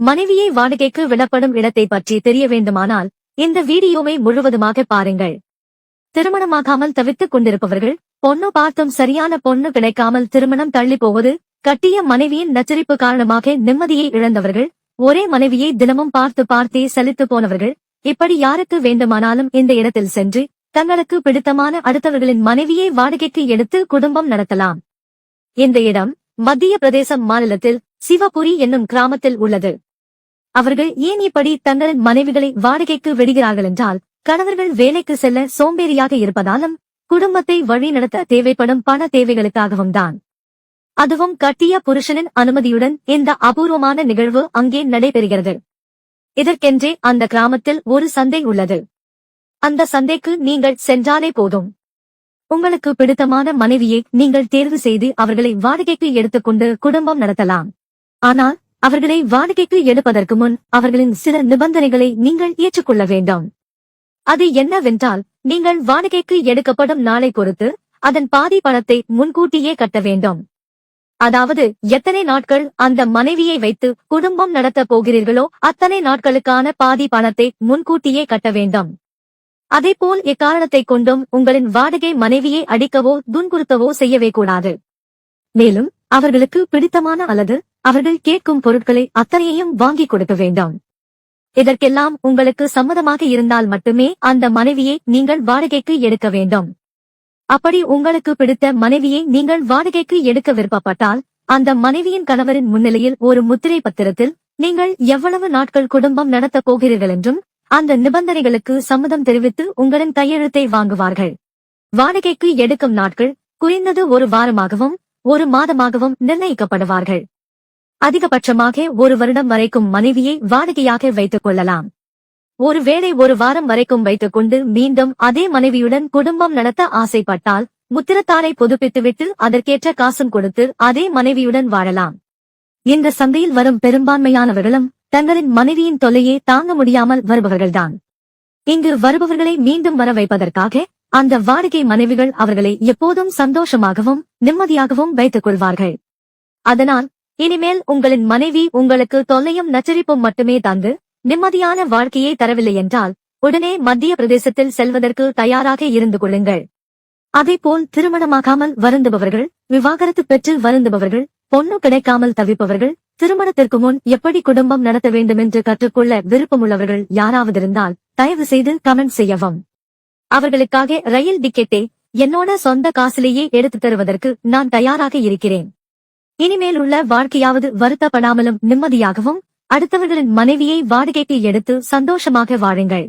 மனைவியை வாடகைக்கு விடப்படும் இடத்தை பற்றி தெரிய வேண்டுமானால் இந்த வீடியோவை முழுவதுமாக பாருங்கள். திருமணமாகாமல் தவித்துக் கொண்டிருப்பவர்கள் பொண்ணு பார்த்தும் சரியான பொண்ணு கிடைக்காமல் திருமணம் தள்ளி போவது கட்டிய மனைவியின் நச்சரிப்பு காரணமாக நிம்மதியை இழந்தவர்கள் ஒரே மனைவியை தினமும் பார்த்து பார்த்தே சலித்து போனவர்கள் இப்படி யாருக்கு வேண்டுமானாலும் இந்த இடத்தில் சென்று தங்களுக்கு பிடித்தமான அடுத்தவர்களின் மனைவியை வாடகைக்கு எடுத்து குடும்பம் நடத்தலாம். இந்த இடம் மத்திய பிரதேசம் மாநிலத்தில் சிவபுரி என்னும் கிராமத்தில் உள்ளது. அவர்கள் ஏன் இப்படி தங்களின் மனைவிகளை வாடகைக்கு விடுகிறார்கள் என்றால் கணவர்கள் வேலைக்கு செல்ல சோம்பேறியாக இருப்பதாலும் குடும்பத்தை வழிநடத்த தேவைப்படும் பண தேவைகளுக்காகவும் தான். அதுவும் கட்டிய புருஷனின் அனுமதியுடன் இந்த அபூர்வமான நிகழ்வு அங்கே நடைபெறுகிறது. இதற்கென்றே அந்த கிராமத்தில் ஒரு சந்தை உள்ளது. அந்த சந்தைக்கு நீங்கள் சென்றாலே போதும். உங்களுக்கு பிடித்தமான மனைவியை நீங்கள் தேர்வு செய்து அவர்களை வாடகைக்கு எடுத்துக்கொண்டு குடும்பம் நடத்தலாம். ஆனால் அவர்களை வாடகைக்கு எடுப்பதற்கு முன் அவர்களின் சில நிபந்தனைகளை நீங்கள் ஏற்றுக்கொள்ள வேண்டும். அது என்னவென்றால் நீங்கள் வாடகைக்கு எடுக்கப்படும் நாளை பொறுத்து அதன் பாதி பணத்தை முன்கூட்டியே கட்ட வேண்டும். அதாவது எத்தனை நாட்கள் அந்த மனைவியை வைத்து குடும்பம் நடத்த போகிறீர்களோ அத்தனை நாட்களுக்கான பாதி பணத்தை முன்கூட்டியே கட்ட வேண்டும். அதேபோல் இக்காரணத்தை கொண்டும் உங்களின் வாடகை மனைவியை அடிக்கவோ துன்புறுத்தவோ செய்யவே கூடாது. மேலும் அவர்களுக்கு பிடித்தமான அல்லது அவர்கள் கேட்கும் பொருட்களை அத்தனையையும் வாங்கிக் கொடுக்க வேண்டும். இதற்கெல்லாம் உங்களுக்கு சம்மதமாக இருந்தால் மட்டுமே அந்த மனைவியை நீங்கள் வாடகைக்கு எடுக்க வேண்டும். அப்படி உங்களுக்கு பிடித்த மனைவியை நீங்கள் வாடகைக்கு எடுக்க விருப்பப்பட்டால் அந்த மனைவியின் கணவரின் முன்னிலையில் ஒரு முத்திரை பத்திரத்தில் நீங்கள் எவ்வளவு நாட்கள் குடும்பம் நடத்தப் போகிறீர்கள் என்றும் அந்த நிபந்தனைகளுக்கு சம்மதம் தெரிவித்து உங்களின் கையெழுத்தை வாங்குவார்கள். வாடகைக்கு எடுக்கும் நாட்கள் குறைந்தது ஒரு வாரமாகவும் ஒரு மாதமாகவும் நிர்ணயிக்கப்படுவார்கள். அதிகபட்சமாக ஒரு வருடம் வரைக்கும் மனைவியை வாடகையாக வைத்துக் கொள்ளலாம். ஒருவேளை ஒரு வாரம் வரைக்கும் வைத்துக் கொண்டு மீண்டும் அதே மனைவியுடன் குடும்பம் நடத்த ஆசைப்பட்டால் முத்திரத்தாரை புதுப்பித்துவிட்டு அதற்கேற்ற காசும் கொடுத்து அதே மனைவியுடன் வாழலாம். இந்த சந்தையில் வரும் பெரும்பான்மையானவர்களும் தங்களின் மனைவியின் தொல்லையே தாங்க முடியாமல் வருபவர்கள்தான். இங்கு வருபவர்களை மீண்டும் வர வைப்பதற்காக அந்த வாடகை மனைவிகள் அவர்களை எப்போதும் சந்தோஷமாகவும் நிம்மதியாகவும் வைத்துக் கொள்வார்கள். அதனால் இனிமேல் உங்களின் மனைவி உங்களுக்கு தொல்லையும் நச்சரிப்பும் மட்டுமே தந்து நிம்மதியான வாழ்க்கையை தரவில்லை என்றால் உடனே மத்திய பிரதேசத்தில் செல்வதற்கு தயாராக இருந்து கொள்ளுங்கள். அதேபோல் திருமணமாகாமல் வருந்துபவர்கள் விவாகரத்து பெற்று வருந்துபவர்கள் பொண்ணு கிடைக்காமல் தவிப்பவர்கள் திருமணத்திற்கு முன் எப்படி குடும்பம் நடத்த வேண்டும் என்று கற்றுக்கொள்ள விருப்பமுள்ளவர்கள் யாராவது இருந்தால் தயவு செய்து கமெண்ட் செய்யவும். அவர்களுக்காக ரயில் டிக்கெட்டை என்னோட சொந்த காசிலேயே எடுத்து தருவதற்கு நான் தயாராக இருக்கிறேன். இனிமேல் உள்ள வாழ்க்கையாவது வருத்தப்படாமலும் நிம்மதியாகவும் அடுத்தவர்களின் மனைவியை வாடகைக்கு எடுத்து சந்தோஷமாக வாழுங்கள்.